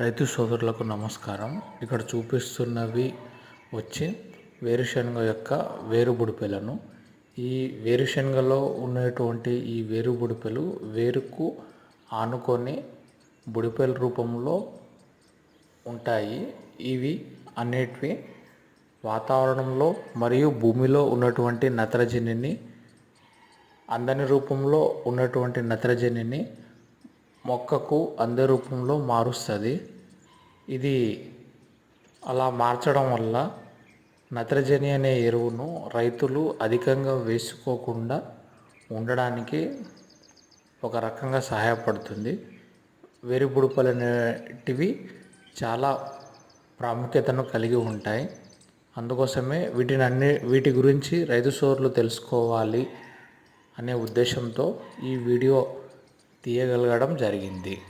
రైతు సోదరులకు నమస్కారం. ఇక్కడ చూపిస్తున్నవి వచ్చి వేరుశనగ యొక్క వేరు బుడిపెలను ఈ వేరుశనగలో ఉన్నటువంటి ఈ వేరు బుడిపెలు వేరుకు ఆనుకొని బుడిపెల రూపంలో ఉంటాయి. ఇవి అనేటివి వాతావరణంలో మరియు భూమిలో ఉన్నటువంటి నత్రజనిని అందని రూపంలో ఉన్నటువంటి నత్రజనిని మొక్కకు అందే రూపంలో మారుస్తుంది. ఇది అలా మార్చడం వల్ల నత్రజని అనే ఎరువును రైతులు అధికంగా వేసుకోకుండా ఉండడానికి ఒక రకంగా సహాయపడుతుంది. వేరుబుడుపలు అనేటివి చాలా ప్రాముఖ్యతను కలిగి ఉంటాయి. అందుకోసమే వీటిని అన్ని వీటి గురించి రైతు సోర్లు తెలుసుకోవాలి అనే ఉద్దేశంతో ఈ వీడియో తీయగలగడం జరిగింది.